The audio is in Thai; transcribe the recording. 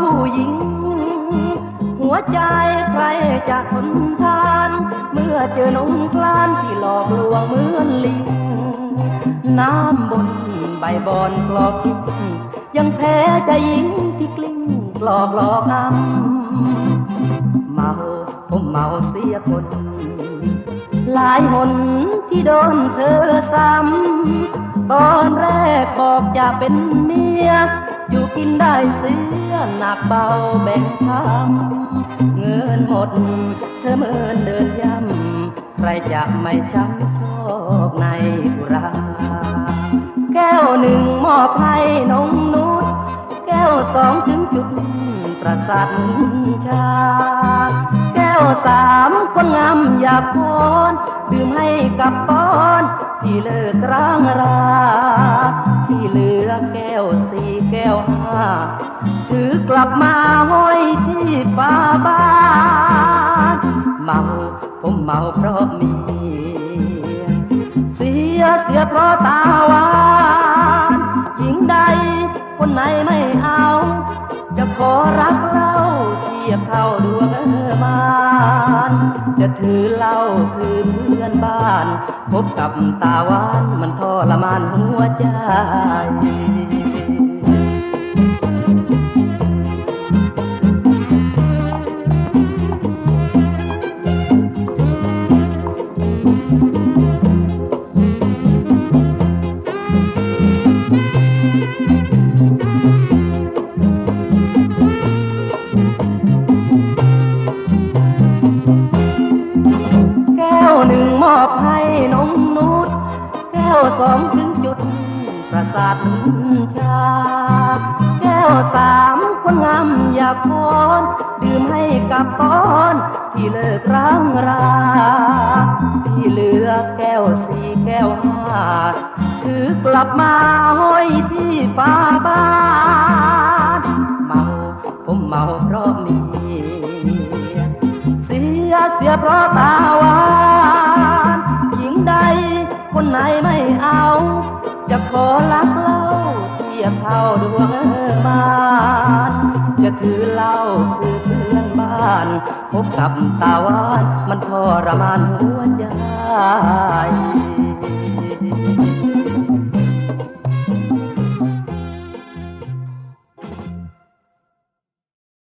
ผู้หญิง หัวใจใครจะทนทาน เมื่อเจอหนุ่มคลานที่หลอกลวงเหมือนลิง น้ำบนใบบอนกลอกกินยังแพ้ใจหญิงที่กลิ้งกลอกหลอกอ้ำเมาผมเมาเสียคน หลายหนที่โดนเธอซ้ำตอนแรกบอกจะเป็นเมีย อยู่กินได้เสียหนักเบาแบ่งทำเงินหมดเธอเมินเดินย่ำใครจะไม่ช้ำชอกในบุราแก้วหนึ่งมอบให้น้องนุชแก้วสองถึงจุดประสาทชา แก้วสามคนงามอยากพรดื่มให้กับตอน ที่เลิกร้างรา ที่เหลือแก้วสี่แก้วห้าถือกลับมาห้อยที่ฟ้าบ้านเมาผมเมาเพราะมีเสียเสียเพราะตาหวานหญิงใดคนไหนไม่เอา จะขอรักเล่าเทียบเท่าดวงเออมา จะถือเหล่าคือเพื่อนบ้าน พบกับตาหวานมันทรมานหัวใจ น้องนุชแก้วสองถึงจุด ประสาทชา แก้วสามคนงามอยากพรดื่มให้กับตอนที่เลิกร้างรา ที่เหลือแก้วสี่แก้วห้าถือกลับมาห้อยที่ฟ้าบ้านเมาผมเมาเพราะมี เสียเสียเพราะตาวา คนไหนไม่เอา จะขอรักเล่าเทียบเท่าดวงเออมานจะถือเล่าคือเพื่อนบ้านพบกับตาวานมันทรมานหัวใจ